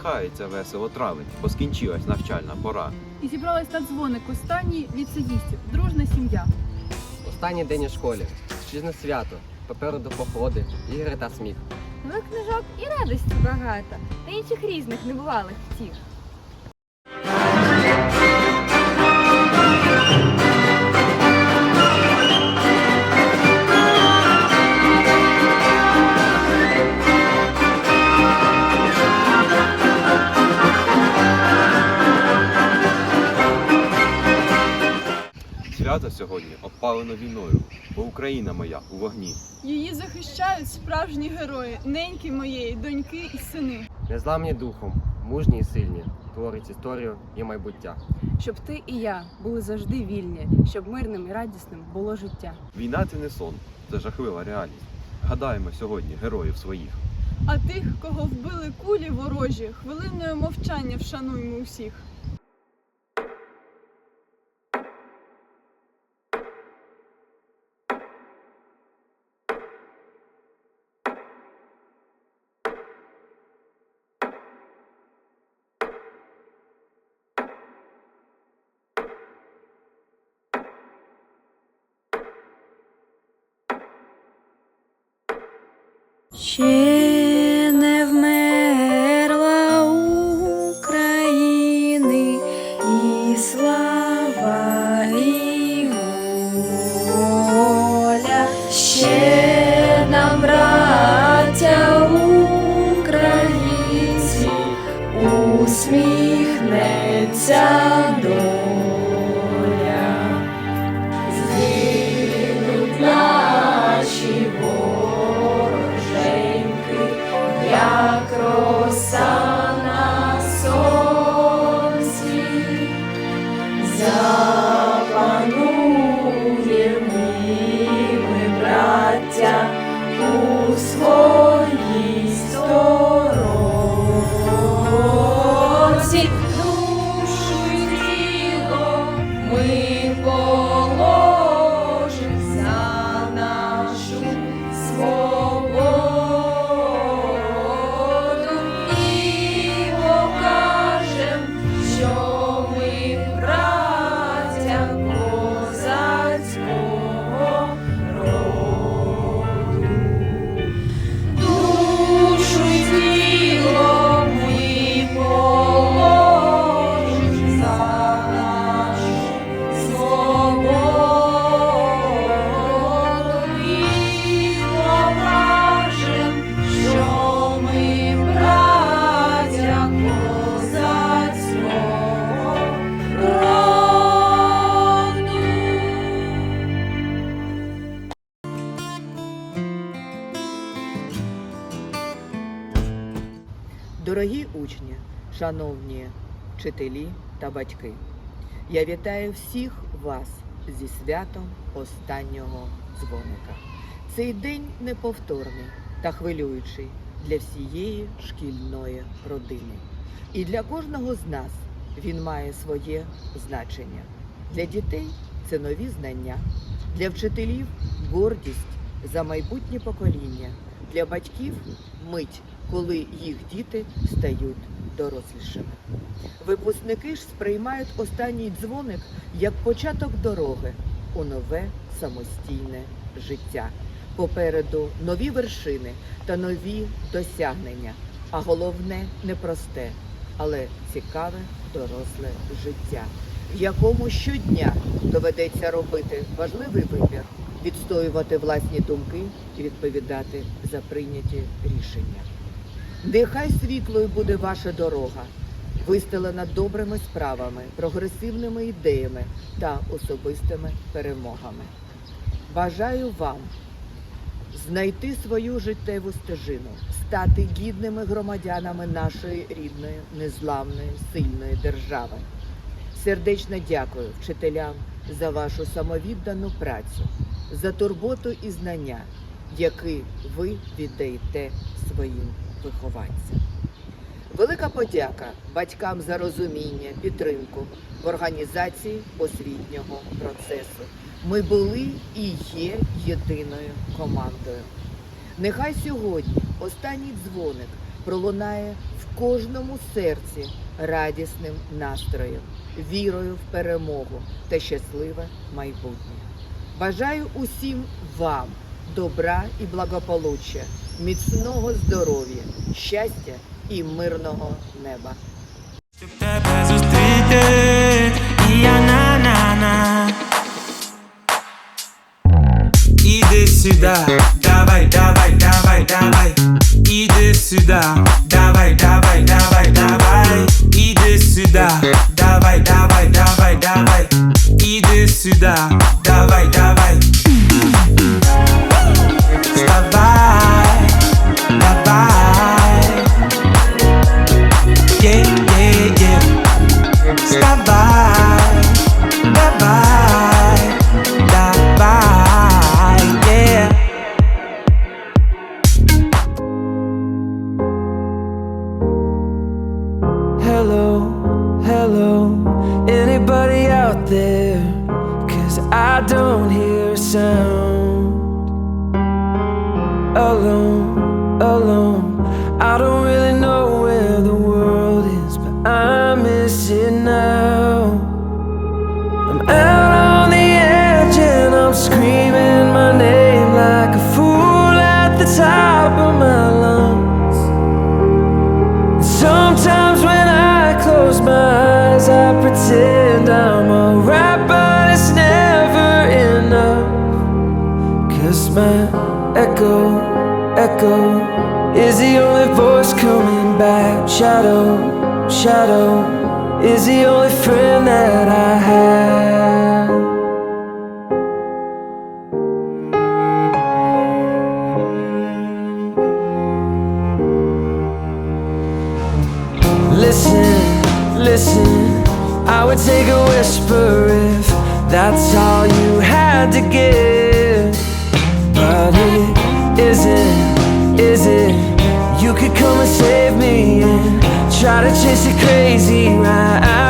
Усміхається весело травень, бо скінчилась навчальна пора. І зібралась на дзвоник останній ліцеїстів, дружна сім'я. Останній день у школі, Вчизне свято, попереду походи, ігри та сміх. Нових книжок і радості багато, та інших різних небувалих втіх. Сьогодні обпалено війною, бо Україна моя у вогні. Її захищають справжні герої, неньки моєї, доньки і сини. Незламні духом, мужні і сильні, творить історію і майбуття. щоб ти і я були завжди вільні, щоб мирним і радісним було життя. Війна це не сон, це жахлива реальність. Гадаємо сьогодні героїв своїх. А тих, кого вбили кулі ворожі, хвилиною мовчання вшануймо усіх. Ще не вмерла України і слава і воля. Ще нам, браття українці, усміхнеться Дорогі учні, шановні вчителі та батьки, я вітаю всіх вас зі святом останнього дзвоника. Цей день неповторний та хвилюючий для всієї шкільної родини. І для кожного з нас він має своє значення. Для дітей це нові знання, для вчителів гордість за майбутнє покоління, для батьків мить, коли їх діти стають дорослішими. Випускники ж сприймають останній дзвоник як початок дороги у нове самостійне життя. Попереду нові вершини та нові досягнення, а головне непросте, але цікаве доросле життя, в якому щодня доведеться робити важливий вибір, відстоювати власні думки і відповідати за прийняті рішення. Нехай світлою буде ваша дорога, вистелена добрими справами, прогресивними ідеями та особистими перемогами. Бажаю вам знайти свою життєву стежину, стати гідними громадянами нашої рідної, незламної, сильної держави. Сердечно дякую вчителям за вашу самовіддану працю, за турботу і знання, які ви віддаєте своїм вихованцям. Велика подяка батькам за розуміння, підтримку в організації освітнього процесу. Ми були і є єдиною командою. Нехай сьогодні останній дзвоник пролунає в кожному серці радісним настроєм, вірою в перемогу та щасливе майбутнє. Бажаю усім вам добра і благополуччя, міцного здоров'я, щастя і мирного неба. Щоб зустріти, Іди сюди, давай, давай, давай, давай. Іди сюди, давай, давай, давай, давай. Іди сюди, давай, давай, давай, давай. Іди сюди, Hello, hello, anybody out there? Cause I don't hear a sound. Alone, echo, echo is the only voice coming back. Shadow, shadow is the only friend that I have. Listen, listen, I would take a whisper if that's all you had to give. Is it? You could come and save me and try to chase it crazy right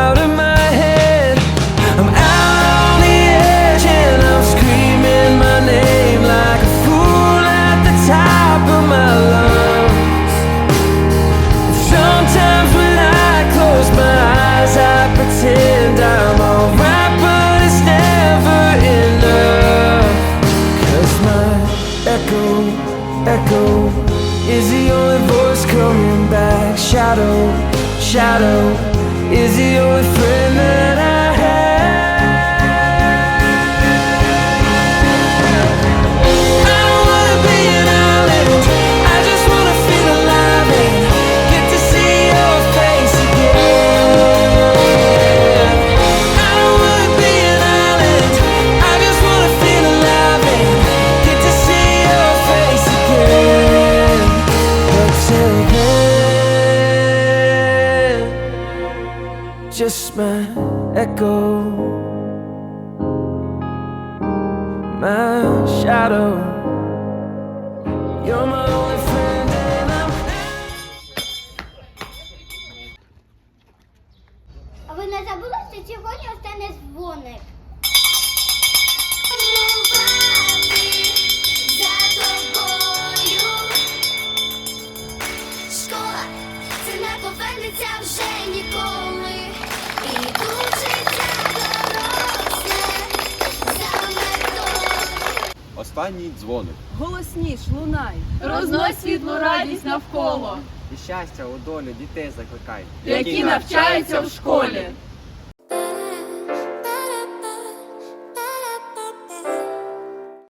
is the only voice coming back. Shadow, shadow is the only friend just my echo, my shadow. You're my Останній дзвоник. Голосніш, лунай, Рознось світлу радість навколо, І щастя у долю дітей закликай. які навчаються в школі.